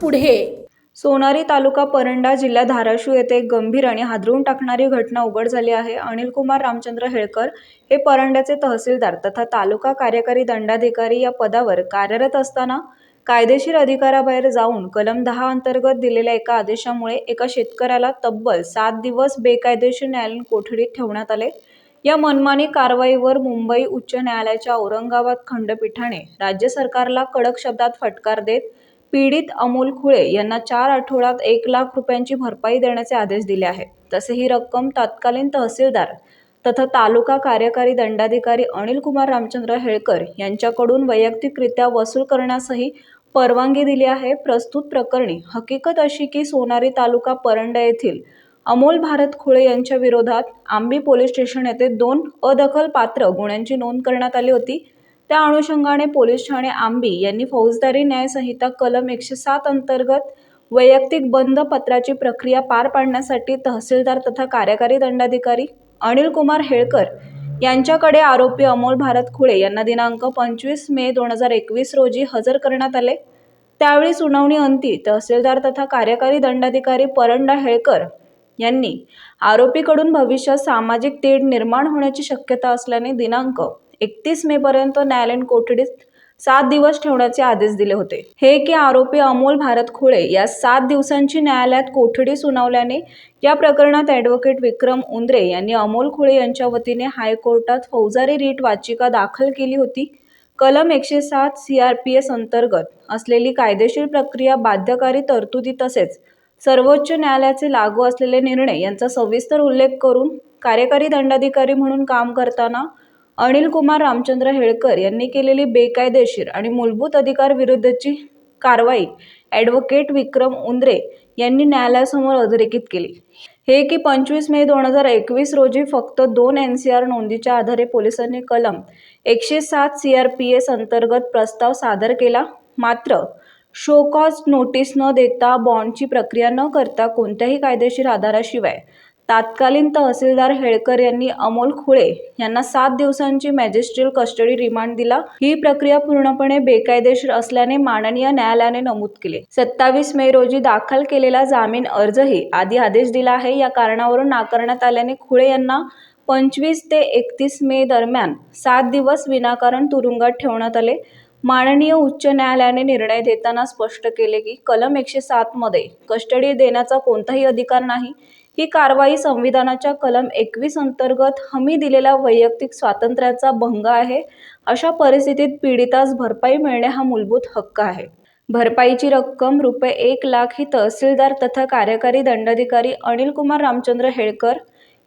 पुढे. सोनारी तालुका परंडा जिल्हा धाराशिव येथे एक गंभीर आणि हादरवून टाकणारी घटना उघड झाली आहे. अनिल कुमार रामचंद्र हेळकर हे परंड्याचे तहसीलदार तथा तालुका कार्यकारी दंडाधिकारी या पदावर कार्यरत असताना कायदेशीर अधिकाराबाहेर जाऊन कलम दहा अंतर्गत दिलेल्या एका आदेशामुळे एका शेतकऱ्याला तब्बल सात दिवस बेकायदेशीर न्यायालयीन कोठडीत ठेवण्यात आले. या मनमानी कारवाईवर मुंबई उच्च न्यायालयाच्या औरंगाबाद खंडपीठाने राज्य सरकारला कडक शब्दात फटकार देत पीडित अमोल खुळे यांना चार आठवड्यात एक लाख रुपयांची भरपाई देण्याचे आदेश दिले आहेत. तसे ही रक्कम तत्कालीन तहसीलदार तथा तालुका कार्यकारी दंडाधिकारी अनिल कुमार रामचंद्र हेळकर यांच्याकडून वैयक्तिकरित्या वसूल करण्यासही परवानगी दिली आहे. प्रस्तुत प्रकरणी हकीकत अशी की सोनारी तालुका परंडा येथील अमोल भारत खुळे यांच्या विरोधात आंबी पोलीस स्टेशन येथे दोन अदखल पात्र गुन्ह्यांची नोंद करण्यात आली होती. त्या अनुषंगाने पोलीस ठाणे आंबी यांनी फौजदारी न्यायसंहिता कलम एकशे सात अंतर्गत वैयक्तिक बंद पत्राची प्रक्रिया पार पाडण्यासाठी तहसीलदार तथा कार्यकारी दंडाधिकारी अनिल कुमार हेळकर यांच्याकडे आरोपी अमोल भारत खुळे यांना दिनांक पंचवीस मे दोन हजार एकवीस रोजी हजर करण्यात आले. त्यावेळी सुनावणी अंती तहसीलदार तथा कार्यकारी दंडाधिकारी परंडा हेळकर यांनी आरोपीकडून भविष्यात सामाजिक तेढ निर्माण होण्याची शक्यता असल्याने दिनांक एकतीस मे पर्यंत न्यायालयीन कोठडीत सात दिवस ठेवण्याचे आदेश दिले होते. हे की आरोपी अमोल भारत खोळे या सात दिवसांची न्यायालयात कोठडी सुनावल्याने या प्रकरणात ॲडव्होकेट विक्रम उंद्रे यांनी अमोल खुळे यांच्या वतीने हायकोर्टात फौजारी रीट वाचिका दाखल केली होती. कलम एकशे सात सी आर पी एस अंतर्गत असलेली कायदेशीर प्रक्रिया बाध्यकारी तरतुदी तसेच सर्वोच्च न्यायालयाचे लागू असलेले निर्णय यांचा सविस्तर उल्लेख करून कार्यकारी दंडाधिकारी म्हणून काम करताना अनिल कुमार रामचंद्र हेळकर यांनी केलेली बेकायदेशीर आणि मूलभूत अधिकार विरुद्धची कारवाई ॲडव्होकेट विक्रम उंद्रे यांनी न्यायालयासमोर अधोरेखित केली. हे की पंचवीस मे दोन हजार एकवीस रोजी फक्त दोन एन सी आर नोंदीच्या आधारे पोलिसांनी कलम एकशे सात सी आर पी एस अंतर्गत प्रस्ताव सादर केला मात्र शो कॉज नोटीस न देता बॉन्डची प्रक्रिया न करता कोणत्याही कायदेशीर आधाराशिवाय तात्कालीन तहसीलदार हेळकर यांनी अमोल खुळे यांना सात दिवसांची मॅजिस्ट्रियल कस्टडी रिमांड दिला. ही प्रक्रिया पूर्णपणे बेकायदेशीर असल्याने माननीय न्यायालयाने नमूद केले. सत्तावीस मे रोजी दाखल केलेला जामीन अर्जही आधी आदेश दिला आहे. या कारणावरून नाकारण्यात आल्याने खुळे यांना पंचवीस ते एकतीस मे दरम्यान सात दिवस विनाकारण तुरुंगात ठेवण्यात आले. माननीय उच्च न्यायालयाने निर्णय देताना स्पष्ट केले की कलम एकशे सातमध्ये कस्टडी देण्याचा कोणताही अधिकार नाही. ही कारवाई संविधानाच्या कलम एकवीस अंतर्गत हमी दिलेल्या वैयक्तिक स्वातंत्र्याचा भंग आहे अशा परिस्थितीत पीडितास भरपाई मिळणे हा मूलभूत हक्क आहे. भरपाईची रक्कम रुपये एक लाख ही तहसीलदार तथा कार्यकारी दंडाधिकारी अनिल कुमार रामचंद्र हेळकर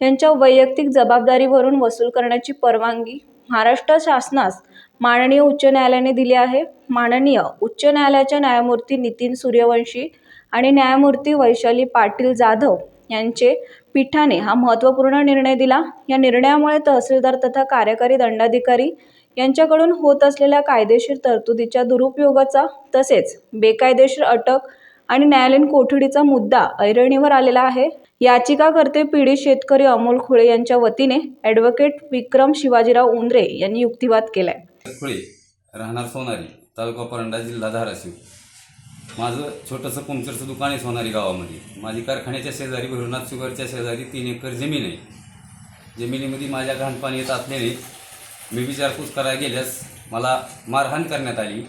यांच्या वैयक्तिक जबाबदारीवरून वसूल करण्याची परवानगी महाराष्ट्र शासनास माननीय उच्च न्यायालयाने दिली आहे. माननीय उच्च न्यायालयाच्या न्यायमूर्ती नितीन सूर्यवंशी आणि न्यायमूर्ती वैशाली पाटील जाधव यांचे पीठाने हा महत्त्वपूर्ण निर्णय दिला. या निर्णयामुळे तहसीलदार तथा कार्यकारी दंडाधिकारी यांच्याकडून होत असलेल्या कायदेशीर तरतुदीच्या दुरुपयोगाचा तसेच बेकायदेशीर अटक आणि न्यायालयीन कोठडीचा मुद्दा ऐरणीवर आलेला आहे. याचिकाकर्ते पीडित शेतकरी अमोल खुळे यांच्या वतीने ॲडव्होकेट विक्रम शिवाजीराव उंद्रे यांनी युक्तिवाद केलाय. खुळे राहणार सोनारी तालुका परंडा जिल्हा धाराशिव. माझं छोटंसं पंक्चरचं दुकान आहे सोनारी गावामध्ये. माझी कारखान्याच्या शेजारी भैरवनाथ शुगरच्या शेजारी तीन एकर जमीन आहे. जमिनीमध्ये माझ्या घाणपाणी येत असल्याने मी विचारपूस करायला गेल्यास मला मारहाण करण्यात आली.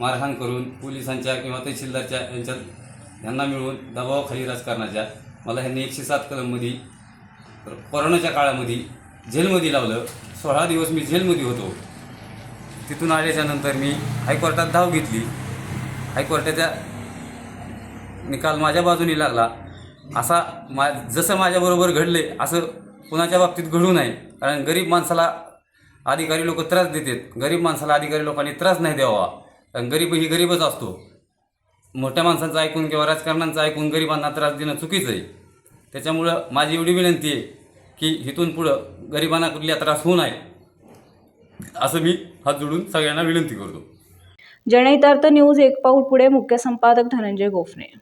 मारहाण करून पोलिसांच्या किंवा तहसीलदारच्या यांच्यात यांना मिळून दबावाखाली राजकारणाच्या मला ह्यांनी एकशे सात कलममध्ये कोरोनाच्या काळामध्ये जेलमध्ये लावलं. सोळा दिवस मी जेलमध्ये होतो. तिथून आल्याच्यानंतर मी हायकोर्टात धाव घेतली. हायकोर्टाचा निकाल माझ्या बाजूने लागला. असा मा जसं माझ्याबरोबर घडले असं कुणाच्या बाबतीत घडू नये. कारण गरीब माणसाला अधिकारी लोक त्रास देतात. गरीब माणसाला अधिकारी लोकांनी त्रास नाही द्यावा. कारण गरीब ही गरीबच असतो. मोठ्या माणसांचं ऐकून किंवा राजकारणांचं ऐकून गरिबांना त्रास देणं चुकीचं आहे. त्याच्यामुळं माझी एवढी विनंती आहे की इथून पुढं गरिबांना कुठल्या त्रास होऊ नये. असं मी हात जोडून सगळ्यांना विनंती करतो. जनहितार्थ न्यूज एक पाऊल पुढे. मुख्य संपादक धनंजय गोफणे.